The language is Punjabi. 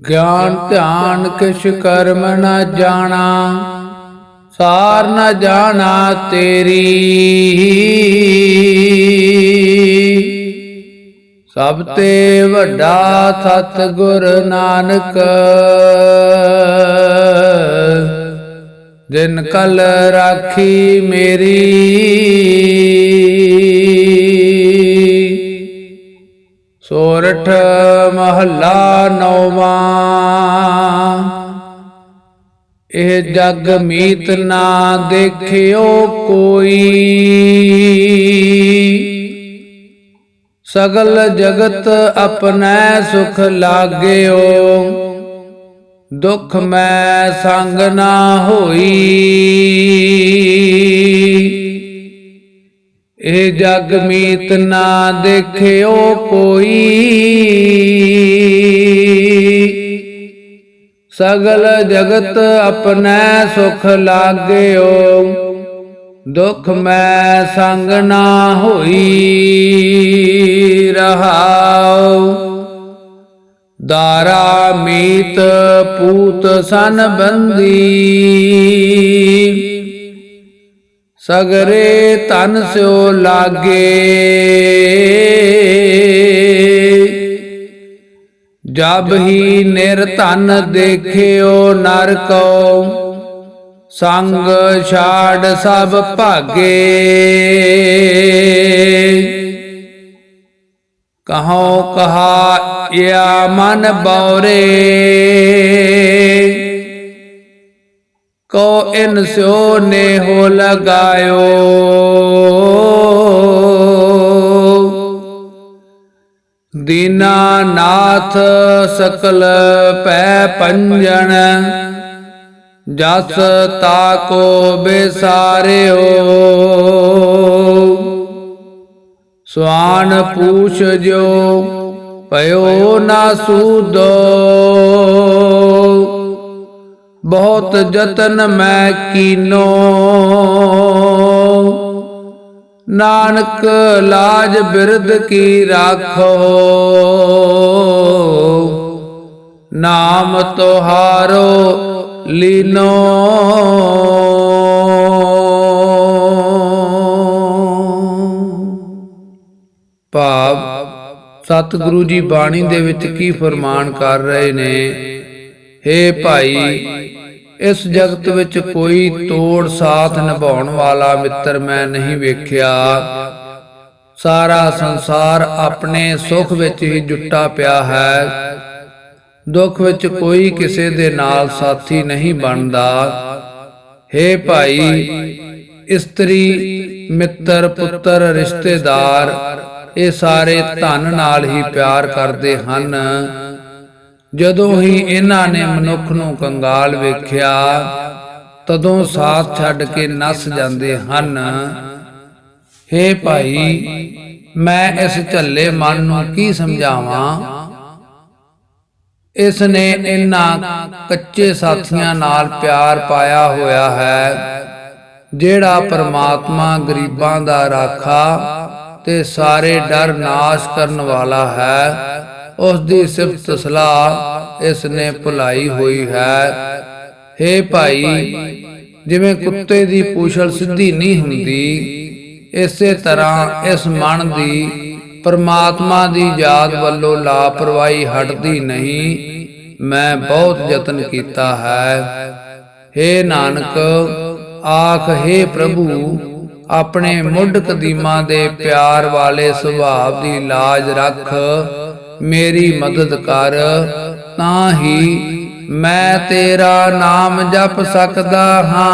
ਗਿਆਨ ਧਿਆਨ ਕਿਛ ਕਰਮ ਨਾ ਜਾਣਾ, ਸਾਰ ਨ ਜਾਣਾ ਤੇਰੀ। ਸਭ ਤੇ ਵੱਡਾ ਸਤ ਗੁਰ ਨਾਨਕ ਦਿਨ ਕਲ ਰਾਖੀ ਮੇਰੀ। ਸੋਰਠ ਮਹੱਲਾ ਨੌਵਾਂ। ਇਹ ਜਗ ਮੀਤ ਨਾ ਦੇਖਿਓ ਕੋਈ। ਸਗਲ ਜਗਤ ਆਪਣੈ ਸੁਖ ਲਾਗਿਓ। ਦੁਖ ਮੈਂ ਸੰਗ ਨਾ ਹੋਈ। ਇਹ ਜਗ ਮੀਤ ਨਾ ਦੇਖਿਓ ਕੋਈ। ਸਗਲ ਜਗਤ ਆਪਣੈ ਸੁਖ ਲਾਗਿਓ। ਦੁਖ ਮੈਂ ਸੰਗ ਨਾ ਹੋਈ ਰਹਾਉ। ਦਾਰਾ ਮੀਤ ਪੂਤ ਸਨ ਬੰਦੀ। ਸਗਰੇ ਤਨ ਸਿਓ ਲਾਗੇ। ਜਬ ਹੀ ਨਿਰਧਨ ਦੇਖਿਓ ਨਰ ਕੋ ਸੰਗ ਛਾੜ ਸਭ ਭਾਗੇ। ਕਹੋ ਕਹਾ, ਯਾ ਮਨ ਬੌਰੇ। ਕੋ ਇਨ ਸਿਓ ਨੇ ਹੋ ਲਗਾਇਓ ਦੀਨਾਨਾਥ ਸਕਲ ਪੈ ਪੰਜਣ, ਜਸ ਤਾਕੋ ਬੇਸਾਰਿਓ। ਸਵਾਨ ਪੂਛ ਜੋ ਪਇਓ ਨਾ ਸੂਦੋ। ਬਹੁਤ ਯਤਨ ਮੈਂ ਕੀਨੋ। ਨਾਨਕ ਲਾਜ ਬਿਰਦ ਕੀ ਰਾਖੋ। ਨਾਮ ਤੁਹਾਰੋ ਲੀਨੋ। ਭਾਵ ਸਤਿਗੁਰੂ ਜੀ ਬਾਣੀ ਦੇ ਵਿੱਚ ਕੀ ਫਰਮਾਨ ਕਰ ਰਹੇ ਨੇ? हे ਭਾਈ ਇਸ ਜਗਤ ਵਿੱਚ ਕੋਈ ਤੋੜ ਸਾਥ ਨਿਭਾਉਣ ਵਾਲਾ ਮਿੱਤਰ ਮੈਂ ਨਹੀਂ ਵੇਖਿਆ। ਸਾਰਾ ਸੰਸਾਰ ਆਪਣੇ ਸੁਖ ਵਿੱਚ ਹੀ ਜੁੱਟਾ ਪਿਆ ਹੈ। ਦੁੱਖ ਵਿੱਚ ਕੋਈ ਕਿਸੇ ਦੇ ਨਾਲ ਸਾਥੀ ਨਹੀਂ ਬਣਦਾ। हे ਭਾਈ, ਇਸਤਰੀ, ਮਿੱਤਰ, ਪੁੱਤਰ, ਰਿਸ਼ਤੇਦਾਰ, ਇਹ ਸਾਰੇ ਧਨ ਨਾਲ ਹੀ ਪਿਆਰ ਕਰਦੇ ਹਨ। ਜਦੋਂ ਹੀ ਇਹਨਾਂ ਨੇ ਮਨੁੱਖ ਨੂੰ ਕੰਗਾਲ ਵੇਖਿਆ ਤਦੋਂ ਸਾਥ ਛੱਡ ਕੇ ਨਸ ਜਾਂਦੇ ਹਨ। ਹੇ ਭਾਈ ਮੈਂ ਇਸ ਝੱਲੇ ਮਨ ਨੂੰ ਕੀ ਸਮਝਾਵਾਂ? ਇਸ ਨੇ ਇਹਨਾਂ ਕੱਚੇ ਸਾਥੀਆਂ ਨਾਲ ਪਿਆਰ ਪਾਇਆ ਹੋਇਆ ਹੈ। ਜਿਹੜਾ ਪਰਮਾਤਮਾ ਗਰੀਬਾਂ ਦਾ ਰਾਖਾ ਤੇ ਸਾਰੇ ਡਰ ਨਾਸ਼ ਕਰਨ ਵਾਲਾ ਹੈ। ਉਸ ਦੀ ਸਿਫਤ ਸਲਾਹ ਇਸ ਨੇ ਭੁਲਾਈ ਹੋਈ ਹੈ हे ਭਾਈ ਜਿਵੇਂ ਕੁੱਤੇ ਦੀ ਪੂਛਲ ਸਿੱਧੀ ਨਹੀਂ ਹੁੰਦੀ ਇਸੇ ਤਰ੍ਹਾਂ ਇਸ ਮਨ ਦੀ ਪਰਮਾਤਮਾ ਦੀ ਯਾਦ ਵੱਲੋਂ ਲਾਪਰਵਾਹੀ ਹਟਦੀ ਨਹੀਂ ਮੈਂ ਬਹੁਤ ਯਤਨ ਕੀਤਾ ਹੈ हे ਨਾਨਕ ਆਖ हे ਪ੍ਰਭੂ ਆਪਣੇ ਮੁੱਢ ਕਦੀਮਾਂ ਦੇ ਪਿਆਰ ਵਾਲੇ ਸੁਭਾਅ ਦੀ ਲਾਜ ਰੱਖ ਮੇਰੀ ਮਦਦ ਕਰ ਤਾਂ ਹੀ ਮੈਂ ਤੇਰਾ ਨਾਮ ਜਪ ਸਕਦਾ ਹਾਂ।